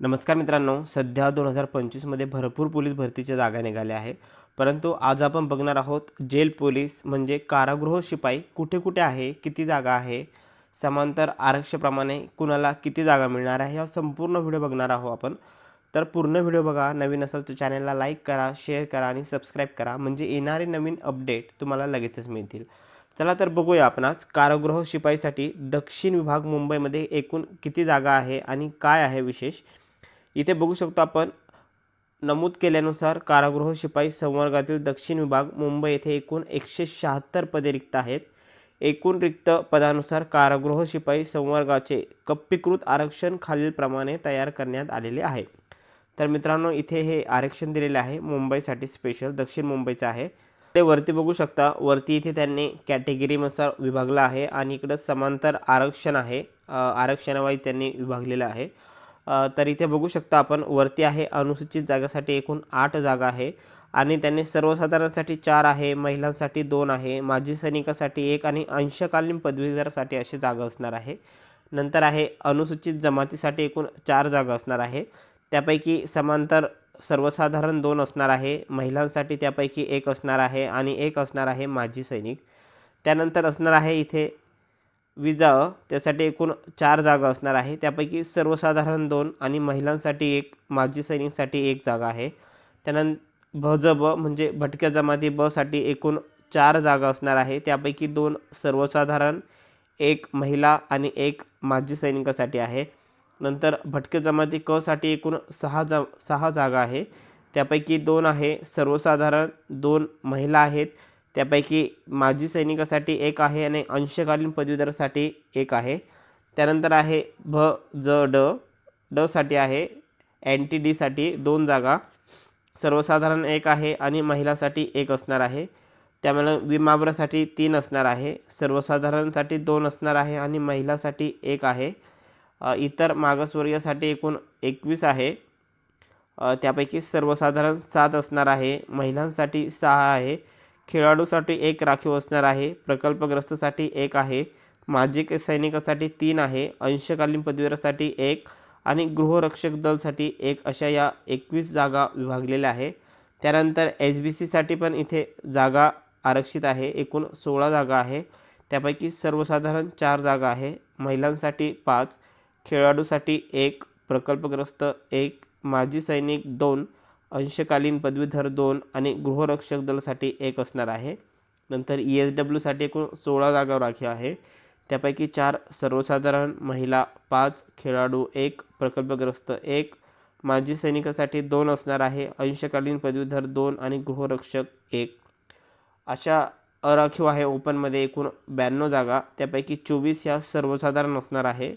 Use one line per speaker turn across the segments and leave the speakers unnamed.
नमस्कार मित्रांनो सध्या दोन हजार पंचवीसमध्ये भरपूर पोलीस भरतीच्या जागा निघाल्या आहे परंतु आज आपण बघणार आहोत जेल पोलीस म्हणजे कारागृह शिपाई कुठे कुठे आहे किती जागा आहे समांतर आरक्षप्रमाणे कुणाला किती जागा मिळणार आहे हा संपूर्ण व्हिडिओ बघणार आहोत आपण. तर पूर्ण व्हिडिओ बघा नवीन असेल तर चॅनलला लाईक करा शेअर करा आणि सबस्क्राईब करा म्हणजे येणारे नवीन अपडेट तुम्हाला लगेचच मिळतील. चला तर बघूया आपण आज कारागृह शिपाईसाठी दक्षिण विभाग मुंबईमध्ये एकूण किती जागा आहे आणि काय आहे विशेष. इथे बघू शकतो आपण नमूद केल्यानुसार कारागृह शिपाई संवर्गातील दक्षिण विभाग मुंबई येथे एकूण एकशे शहात्तर पदे रिक्त आहेत. एकूण रिक्त पदानुसार कारागृह शिपाई संवर्गाचे कप्पीकृत आरक्षण खालीलप्रमाणे तयार करण्यात आलेले आहे. तर मित्रांनो इथे हे आरक्षण दिलेले आहे. मुंबईसाठी स्पेशल दक्षिण मुंबईचं आहे. ते वरती बघू शकता. वरती इथे त्यांनी कॅटेगरीनुसार विभागलं आहे आणि इकडं समांतर आरक्षण आहे. आरक्षणावाईज त्यांनी विभागलेलं आहे. तर इथे बघू शकता आपण वरती आहे अनुसूचित जागासाठी एकूण आठ जागा आहे. आणि त्यांनी सर्वसाधारणसाठी चार आहे महिलांसाठी दोन आहे माजी सैनिकासाठी एक आणि अंशकालीन पदवीधरसाठी अशी जागा असणार आहे. नंतर आहे अनुसूचित जमातीसाठी एकूण चार जागा असणार आहे. त्यापैकी समांतर सर्वसाधारण दोन असणार आहे महिलांसाठी त्यापैकी एक असणार आहे आणि एक असणार आहे माजी सैनिक. त्यानंतर असणार आहे इथे विजा त्यासाठी एकूण चार जागा असणार आहे. त्यापैकी सर्वसाधारण दोन आणि महिलांसाठी एक माजी सैनिकसाठी एक जागा आहे. त्यानंतर भ ज ब म्हणजे भटक्या जमाती बसाठी एकूण चार जागा असणार आहे. त्यापैकी दोन सर्वसाधारण एक महिला आणि एक माजी सैनिकासाठी आहे. नंतर भटके जमाती कसाठी एकूण सहा जा सहा जागा आहे. त्यापैकी दोन आहे सर्वसाधारण दोन महिला आहेत. त्यापैकी माजी सैनिकासाठी एक आहे आणि अंशकालीन पदवीधरसाठी एक आहे. त्यानंतर आहे भ ज ड. ड साठी आहे. एन टी डीसाठी दोन जागा. सर्वसाधारण एक आहे आणि महिलासाठी एक असणार आहे. त्यामुळे विमाब्रसाठी तीन असणार आहे. सर्वसाधारणसाठी दोन असणार आहे आणि महिलासाठी एक आहे. इतर मागासवर्गीयासाठी एकूण एकवीस आहे. त्यापैकी सर्वसाधारण सात असणार आहे. महिलांसाठी सहा आहे. खेळाडूसाठी एक राखीव असणार आहे प्रकल्पग्रस्तसाठी एक आहे माजी के- सैनिकासाठी तीन आहे अंशकालीन पदवीरासाठी एक आणि गृहरक्षक दलसाठी एक अशा या एकवीस जागा विभागलेल्या आहे त्यानंतर एच बी सीसाठी पण इथे जागा आरक्षित आहे एकूण सोळा जागा आहे. त्यापैकी सर्वसाधारण चार जागा आहे महिलांसाठी पाच खेळाडूसाठी एक प्रकल्पग्रस्त एक माजी सैनिक दोन अंशकालीन पदवीधर दोन आणि गृहरक्षक दलासाठी एक असणार आहे. नंतर ई एस डब्ल्यूसाठी एकूण सोळा जागा राखीव आहे. त्यापैकी चार सर्वसाधारण महिला पाच खेळाडू एक प्रकल्पग्रस्त एक. माजी सैनिकासाठी दोन असणार आहे. अंशकालीन पदवीधर दोन आणि गृहरक्षक एक. अशा अराखीव आहे ओपनमध्ये एकूण ब्याण्णव जागा. त्यापैकी चोवीस ह्या सर्वसाधारण असणार आहे.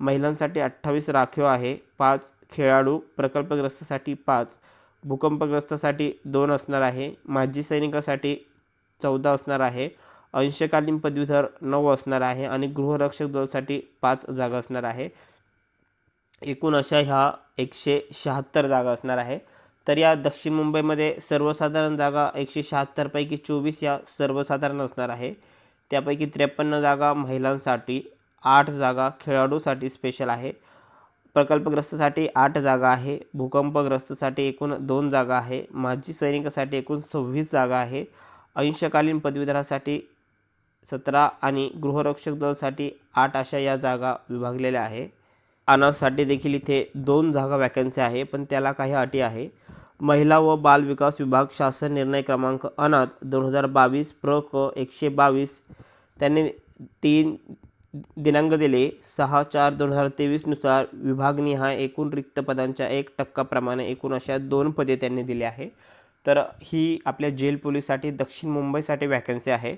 महिलांसाठी अठ्ठावीस राखीव आहे. पाच खेळाडू प्रकल्पग्रस्तसाठी पाच. भूकंपग्रस्तासाठी दोन असणार आहे. माजी सैनिकासाठी चौदा असणार आहे. अंशकालीन पदवीधर नऊ असणार आहे आणि गृहरक्षक दलासाठी पाच जागा असणार आहे. एकूण अशा ह्या एकशे शहात्तर जागा असणार आहे. तर या दक्षिण मुंबईमध्ये सर्वसाधारण जागा एकशे शहात्तरपैकी चोवीस या सर्वसाधारण असणार आहे. त्यापैकी त्रेपन्न जागा महिलांसाठी आठ जागा खेळाडूसाठी स्पेशल आहे. प्रकल्पग्रस्तसाठी आठ जागा आहे भूकंपग्रस्तसाठी एकूण दोन जागा आहे माजी सैनिकासाठी एकूण सव्वीस जागा आहे अंशकालीन पदवीधरासाठी सतरा आणि गृहरक्षक दलसाठी आठ अशा या जागा विभागलेल्या आहे. अनाथसाठी देखील इथे दोन जागा वॅकन्सी आहे पण त्याला काही अटी आहे. महिला व बाल विकास विभाग शासन निर्णय क्रमांक अनाथ दोन हजार बावीस प्र क एकशे बावीस त्यांनी तीन दिनांक दिले सहा चार दोन हजार तेवीसनुसार विभागनिहाय एकूण रिक्त पदांच्या एक टक्काप्रमाणे एकूण अशा दोन पदे त्यांनी दिली आहे. तर ही आपल्या जेल पोलीससाठी दक्षिण मुंबईसाठी वॅकन्सी आहे.